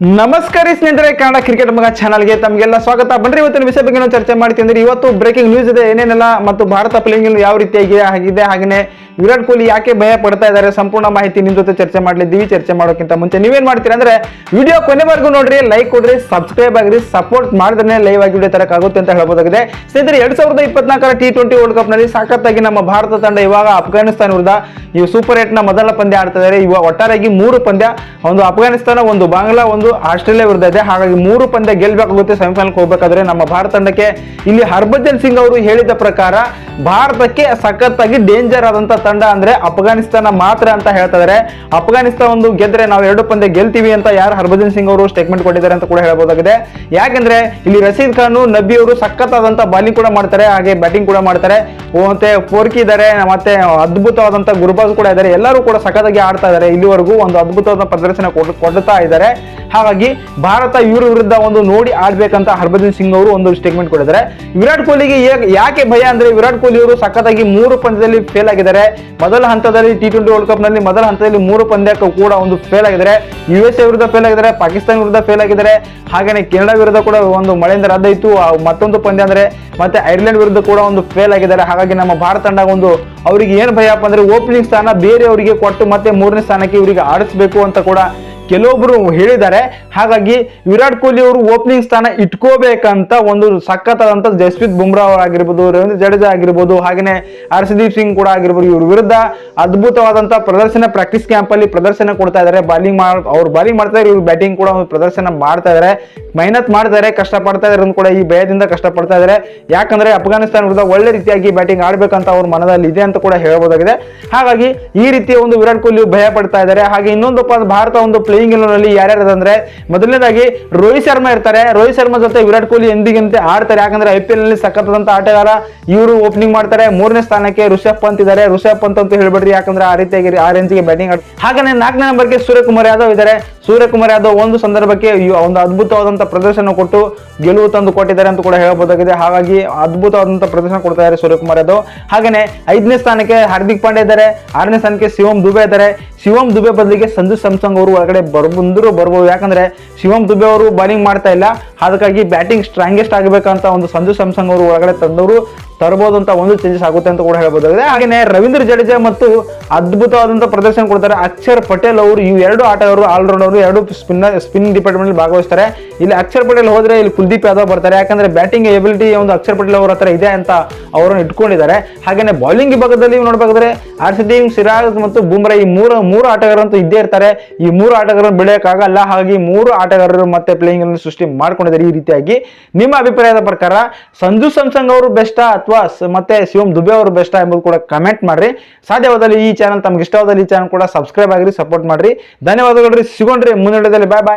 ನಮಸ್ಕಾರ ಸ್ನೇಹಿತರೆ, ಕನ್ನಡ ಕ್ರಿಕೆಟ್ ಮಗ ಚಾನಲ್ಗೆ ತಮಗೆಲ್ಲ ಸ್ವಾಗತ. ಬನ್ರಿ, ಇವತ್ತಿನ ವಿಷಯ ಬಗ್ಗೆ ಚರ್ಚೆ ಮಾಡ್ತೀವಿ ಅಂದ್ರೆ ಇವತ್ತು ಬ್ರೇಕಿಂಗ್ ನ್ಯೂಸ್ ಇದೆ. ಏನೇನೆಲ್ಲ ಮತ್ತು ಭಾರತ ಪ್ಲೇಯಿಂಗ್ ಯಾವ ರೀತಿಯಾಗಿ ಆಗಿದೆ, ಹಾಗೆಯೇ ವಿರಾಟ್ ಕೊಹ್ಲಿ ಯಾಕೆ ಭಯ ಪಡ್ತಾ ಇದ್ದಾರೆ? ಸಂಪೂರ್ಣ ಮಾಹಿತಿ ನಿಮ್ಮ ಜೊತೆ ಚರ್ಚೆ ಮಾಡ್ಲಿದ್ದೀವಿ ಚರ್ಚೆ ಮಾಡೋಕ್ಕಿಂತ ಮುಂಚೆ ನೀವೇನ್ ಮಾಡ್ತೀರಾ ಅಂದ್ರೆ ವಿಡಿಯೋ ಕೊನೆವರೆಗೂ ನೋಡ್ರಿ ಲೈಕ್ ಕೊಡ್ರಿ ಸಬ್ಸ್ಕ್ರೈಬ್ ಆಗ್ರಿ ಸಪೋರ್ಟ್ ಮಾಡಿದ್ರೆ ಲೈವ್ ಆಗಿ ವಿಡಿಯೋ ತರಕಾಗುತ್ತೆ ಅಂತ ಹೇಳ್ಬೋದಾಗಿದೆ. ಸ್ನೇಹಿತರೆ, ಎರಡ್ ಸಾವಿರದ ಇಪ್ಪತ್ನಾಲ್ಕರ ಟಿ ಟ್ವೆಂಟಿ ವರ್ಲ್ಡ್ ಕಪ್ನಲ್ಲಿ ಸಾಕತ್ತಾಗಿ ನಮ್ಮ ಭಾರತ ತಂಡ ಇವಾಗ ಅಫ್ಘಾನಿಸ್ತಾನ ವಿರುದ್ಧ ಈ ಸೂಪರ್ ಏಟ್ನ ಮೊದಲ ಪಂದ್ಯ ಆಡ್ತಾ ಇದಾರೆ. ಇವಾಗ ಒಟ್ಟಾರೆಯಾಗಿ ಮೂರು ಪಂದ್ಯ, ಒಂದು ಅಫ್ಘಾನಿಸ್ತಾನ ಒಂದು ಬಾಂಗ್ಲಾ, ಒಂದು ಆಸ್ಟ್ರೇಲಿಯಾ ವಿರುದ್ಧ ಇದೆ. ಹಾಗಾಗಿ ಮೂರು ಪಂದ್ಯ ಗೆಲ್ಬೇಕಾಗುತ್ತೆ. ಸೆಮಿಫೈನಲ್ ಹೋಗ್ಬೇಕಾದ್ರೆ ನಮ್ಮ ಭಾರತ ತಂಡಕ್ಕೆ ಇಲ್ಲಿ ಹರ್ಭಜನ್ ಸಿಂಗ್ ಅವರು ಹೇಳಿದ ಪ್ರಕಾರ ಭಾರತಕ್ಕೆ ಸಖತ್ತಾಗಿ ಡೇಂಜರ್ ಆದಂತ ತಂಡ ಅಂದ್ರೆ ಅಫ್ಘಾನಿಸ್ತಾನ ಮಾತ್ರ ಅಂತ ಹೇಳ್ತಾ ಇದ್ದಾರೆ ಅಫ್ಘಾನಿಸ್ತಾನ ಒಂದು ಗೆದ್ರೆ ನಾವು ಎರಡು ಪಂದ್ಯ ಗೆಲ್ತೀವಿ ಅಂತ ಯಾರು ಹರ್ಭಜನ್ ಸಿಂಗ್ ಅವರು ಸ್ಟೇಟ್ಮೆಂಟ್ ಕೊಟ್ಟಿದ್ದಾರೆ ಅಂತ ಕೂಡ ಹೇಳಬಹುದಾಗಿದೆ ಯಾಕಂದ್ರೆ ಇಲ್ಲಿ ರಶೀದ್ ಖಾನ್, ನಬಿ ಅವರು ಸಖತ್ತಾದಂತ ಬಾಲಿಂಗ್ ಕೂಡ ಮಾಡ್ತಾರೆ, ಹಾಗೆ ಬ್ಯಾಟಿಂಗ್ ಕೂಡ ಮಾಡ್ತಾರೆ. ಮತ್ತೆ ಫೋರ್ಕಿ ಇದ್ದಾರೆ ಮತ್ತೆ ಅದ್ಭುತವಾದಂತ ಗುರುಬಾಜ್ ಕೂಡ ಇದ್ದಾರೆ ಎಲ್ಲರೂ ಕೂಡ ಸಖತ್ತಾಗಿ ಆಡ್ತಾ ಇದ್ದಾರೆ ಇಲ್ಲಿವರೆಗೂ ಒಂದು ಅದ್ಭುತವಾದ ಪ್ರದರ್ಶನ ಕೊಡ್- ಕೊಡ್ತಾ ಇದ್ದಾರೆ ಹಾಗಾಗಿ ಭಾರತ ಇವರ ವಿರುದ್ಧ ಒಂದು ನೋಡಿ ಆಡ್ಬೇಕಂತ ಹರ್ಭಜನ್ ಸಿಂಗ್ ಅವರು ಒಂದು ಸ್ಟೇಟ್ಮೆಂಟ್ ಕೊಟ್ಟಿದ್ದಾರೆ. ವಿರಾಟ್ ಕೊಹ್ಲಿಗೆ ಯಾಕೆ ಭಯ ಅಂದ್ರೆ ವಿರಾಟ್ ಕೊಹ್ಲಿ ಅವರು ಸಖತ್ತಾಗಿ ಮೂರು ಪಂದ್ಯದಲ್ಲಿ ಫೇಲ್ ಆಗಿದ್ದಾರೆ. ಮೊದಲ ಹಂತದಲ್ಲಿ ಟಿ ಟ್ವೆಂಟಿ ವರ್ಲ್ಡ್ ಕಪ್ನಲ್ಲಿ ಮೊದಲ ಹಂತದಲ್ಲಿ ಮೂರು ಪಂದ್ಯಕ್ಕೂ ಕೂಡ ಒಂದು ಫೇಲ್ ಆಗಿದ್ದಾರೆ. ಯು ಎಸ್ ವಿರುದ್ಧ ಫೇಲ್ ಆಗಿದ್ದಾರೆ ಪಾಕಿಸ್ತಾನ ವಿರುದ್ಧ ಫೇಲ್ ಆಗಿದ್ದಾರೆ. ಹಾಗೆಯೇ ಕೆನಡಾ ವಿರುದ್ಧ ಕೂಡ ಒಂದು ಮಳೆಯಿಂದ ರದ್ದ ಇತ್ತು ಮತ್ತೊಂದು ಪಂದ್ಯ ಅಂದ್ರೆ ಮತ್ತೆ ಐರ್ಲೆಂಡ್ ವಿರುದ್ಧ ಕೂಡ ಒಂದು ಫೇಲ್ ಆಗಿದ್ದಾರೆ. ಹಾಗಾಗಿ ನಮ್ಮ ಭಾರತ ತಂಡ ಒಂದು ಅವರಿಗೆ ಏನು ಭಯಪ್ಪ ಅಂದ್ರೆ ಓಪನಿಂಗ್ ಸ್ಥಾನ ಬೇರೆಯವರಿಗೆ ಕೊಟ್ಟು ಮತ್ತೆ ಮೂರನೇ ಸ್ಥಾನಕ್ಕೆ ಇವರಿಗೆ ಆಡಿಸ್ಬೇಕು ಅಂತ ಕೂಡ ಕೆಲವೊಬ್ರು ಹೇಳಿದ್ದಾರೆ, ಹಾಗಾಗಿ ವಿರಾಟ್ ಕೊಹ್ಲಿ ಅವರು ಓಪನಿಂಗ್ ಸ್ಥಾನ ಇಟ್ಕೋಬೇಕಂತ ಒಂದು ಸಖತ್ತಾದಂತ ಜಸ್ಪ್ರೀತ್ ಬುಮ್ರಾ ಆಗಿರ್ಬೋದು ರವೀಂದ್ರ ಜಡೇಜಾ ಆಗಿರ್ಬೋದು, ಹಾಗೇನೆ ಹರ್ಷದೀಪ್ ಸಿಂಗ್ ಕೂಡ ಆಗಿರ್ಬೋದು, ಇವ್ರ ವಿರುದ್ಧ ಅದ್ಭುತವಾದಂತ ಪ್ರದರ್ಶನ ಪ್ರಾಕ್ಟೀಸ್ ಕ್ಯಾಂಪ್ ಅಲ್ಲಿ ಪ್ರದರ್ಶನ ಕೊಡ್ತಾ ಇದ್ದಾರೆ. ಬಾಲಿಂಗ್ ಮಾಡ್ ಅವ್ರು ಬಾಲಿಂಗ್ ಮಾಡ್ತಾ ಇದ್ದಾರೆ, ಇವ್ರು ಬ್ಯಾಟಿಂಗ್ ಕೂಡ ಒಂದು ಪ್ರದರ್ಶನ ಮಾಡ್ತಾ ಇದ್ದಾರೆ. ಮೆಹನತ್ ಮಾಡ್ತಾರೆ ಕಷ್ಟಪಡ್ತಾ ಇದ್ದಾರೆ ಕೂಡ ಈ ಭಯದಿಂದ ಕಷ್ಟಪಡ್ತಾ ಇದ್ದಾರೆ. ಯಾಕಂದ್ರೆ ಅಫ್ಘಾನಿಸ್ತಾನ ವಿರುದ್ಧ ಒಳ್ಳೆ ರೀತಿಯಾಗಿ ಬ್ಯಾಟಿಂಗ್ ಆಡ್ಬೇಕಂತ ಅವ್ರ ಮನದಲ್ಲಿ ಇದೆ ಅಂತ ಕೂಡ ಹೇಳ್ಬೋದಾಗಿದೆ. ಹಾಗಾಗಿ ಈ ರೀತಿಯ ಒಂದು ವಿರಾಟ್ ಕೊಹ್ಲಿ ಭಯ ಪಡ್ತಾ ಇದ್ದಾರೆ. ಹಾಗೆ ಇನ್ನೊಂದು ಪ- ಭಾರತ ಒಂದು ಪ್ಲೇಯಿಂಗ್ನಲ್ಲಿ ಯಾರ್ಯಾರು ಅಂದ್ರೆ ಮೊದಲನೇದಾಗಿ ರೋಹಿತ್ ಶರ್ಮಾ ಇರ್ತಾರೆ. ರೋಹಿತ್ ಶರ್ಮಾ ಜೊತೆ ವಿರಾಟ್ ಕೊಹ್ಲಿ ಎಂದಿಗಂತೆ ಆಡ್ತಾರೆ. ಯಾಕಂದ್ರೆ ಐ ಪಿ ಎಲ್ನಲ್ಲಿ ಸಖತ್ತಾದಂತ ಆಟಗಾರ ಇವರು ಓಪನಿಂಗ್ ಮಾಡ್ತಾರೆ. ಮೂರನೇ ಸ್ಥಾನಕ್ಕೆ ಋಷಭ್ ಪಂತ್ ಇದ್ದಾರೆ. ಋಷಭ್ ಪಂತ್ ಅಂತ ಹೇಳ್ಬೇಡ್ರಿ. ಯಾಕಂದ್ರೆ ಆ ರೀತಿಯಾಗಿ ಆ ರೇಂಜ್ಗೆ ಬ್ಯಾಟಿಂಗ್ ಆಡ್ತಾರೆ ಹಾಗೆ ನಾಲ್ಕನೇ ನಂಬರ್ಗೆ ಸೂರ್ಯಕುಮಾರ್ ಯಾದವ್ ಇದ್ದಾರೆ. ಸೂರ್ಯಕುಮಾರ್ ಯಾದವ್ ಒಂದು ಸಂದರ್ಭಕ್ಕೆ ಒಂದು ಅದ್ಭುತವಾದಂತ ಪ್ರದರ್ಶನ ಕೊಟ್ಟು ಗೆಲುವು ತಂದು ಕೊಟ್ಟಿದ್ದಾರೆ ಅಂತ ಕೂಡ ಹೇಳಬಹುದಾಗಿದೆ. ಹಾಗಾಗಿ ಅದ್ಭುತವಾದಂತ ಪ್ರದರ್ಶನ ಕೊಡ್ತಾ ಇದ್ದಾರೆ ಸೂರ್ಯಕುಮಾರ್ ಯಾದವ್. ಹಾಗೇನೆ ಐದನೇ ಸ್ಥಾನಕ್ಕೆ ಹಾರ್ದಿಕ್ ಪಾಂಡೆ ಇದ್ದಾರೆ. ಆರನೇ ಸ್ಥಾನಕ್ಕೆ ಶಿವಂ ದುಬೆ ಇದ್ದಾರೆ. ಶಿವಂ ದುಬೆ ಬದಲಿಗೆ ಸಂಜು ಸ್ಯಾಮ್ಸಂಗ್ ಅವರು ಒಳಗಡೆ ಬರ್ ಬಂದರೂ ಬರ್ಬೋದು. ಯಾಕಂದ್ರೆ ಶಿವಂ ದುಬೆ ಅವರು ಬಾಲಿಂಗ್ ಮಾಡ್ತಾ ಇಲ್ಲ. ಅದಕ್ಕಾಗಿ ಬ್ಯಾಟಿಂಗ್ ಸ್ಟ್ರಾಂಗೆಸ್ಟ್ ಆಗಬೇಕಂತ ಒಂದು ಸಂಜು ಸ್ಯಾಮ್ಸಂಗ್ ಅವರು ಒಳಗಡೆ ತಂದವರು. ತರಬಹುದು ಅಂತ ಒಂದು ಚೇಂಜಸ್ ಆಗುತ್ತೆ ಅಂತ ಕೂಡ ಹೇಳ್ಬೋದಾಗಿದೆ. ಹಾಗೆಯೇ ರವೀಂದ್ರ ಜಡೇಜಾ ಮತ್ತು ಅದ್ಭುತವಾದಂತ ಪ್ರದರ್ಶನ ಕೊಡ್ತಾರೆ. ಅಕ್ಷರ್ ಪಟೇಲ್ ಅವರು ಈ ಎರಡು ಆಟಗಾರರು ಆಲ್ರೌಂಡ್ ಅವರು ಎರಡು ಸ್ಪಿನ್ ಸ್ಪಿನ್ ಡಿಪಾರ್ಟ್ಮೆಂಟ್ ಭಾಗವಹಿಸ್ತಾರೆ. ಇಲ್ಲಿ ಅಕ್ಷರ್ ಪಟೇಲ್ ಹೋದ್ರೆ ಇಲ್ಲಿ ಕುಲ್ದೀಪ್ ಯಾದವ್ ಬರ್ತಾರೆ, ಯಾಕಂದ್ರೆ ಬ್ಯಾಟಿಂಗ್ ಎಬಿಲಿಟಿ ಒಂದು ಅಕ್ಷರ್ ಪಟೇಲ್ ಅವ್ರ ಹತ್ರ ಇದೆ ಅಂತ ಅವರನ್ನು ಇಟ್ಕೊಂಡಿದ್ದಾರೆ. ಹಾಗೇನೆ ಬೌಲಿಂಗ್ ವಿಭಾಗದಲ್ಲಿ ಆರ್ ಹರ್ಷದೀಪ್ ಸಿರಾಜ್ ಮತ್ತು ಬುಮ್ರಾ ಈ ಮೂರು ಮೂರು ಆಟಗಾರರಂತೂ ಇದ್ದೇ ಇರ್ತಾರೆ. ಈ ಮೂರು ಆಟಗಾರರು ಬೆಳೆಯೋಕ್ಕಾಗಲ್ಲ ಹಾಗಾಗಿ ಮೂರು ಆಟಗಾರರು ಮತ್ತೆ ಪ್ಲೇಯಿಂಗ್ ಅನ್ನು ಸೃಷ್ಟಿ ಮಾಡ್ಕೊಂಡಿದ್ದಾರೆ ಈ ರೀತಿಯಾಗಿ. ನಿಮ್ಮ ಅಭಿಪ್ರಾಯದ ಪ್ರಕಾರ ಸಂಜು ಸಂಸಂಗ್ ಅವರು ಬೆಸ್ಟಾ ಅಥವಾ ಮತ್ತೆ ಶಿವಂ ದುಬೆ ಅವರು ಬೆಸ್ಟಾ ಎಂಬುದು ಕೂಡ ಕಮೆಂಟ್ ಮಾಡ್ರಿ. ಸಾಧ್ಯವಾದಲ್ಲಿ ಈ ಚಾನಲ್ ತಮ್ಗೆ ಇಷ್ಟವಾದಲ್ಲಿ ಈ ಚಾನಲ್ ಕೂಡ ಸಬ್ಸ್ಕ್ರೈಬ್ ಆಗಿರಿ ಸಪೋರ್ಟ್ ಮಾಡ್ರಿ. ಧನ್ಯವಾದಗಳು ಸಿಗೋಣ್ರಿ ಮುಂದಿನ ಬಾಯ್ ಬಾಯ್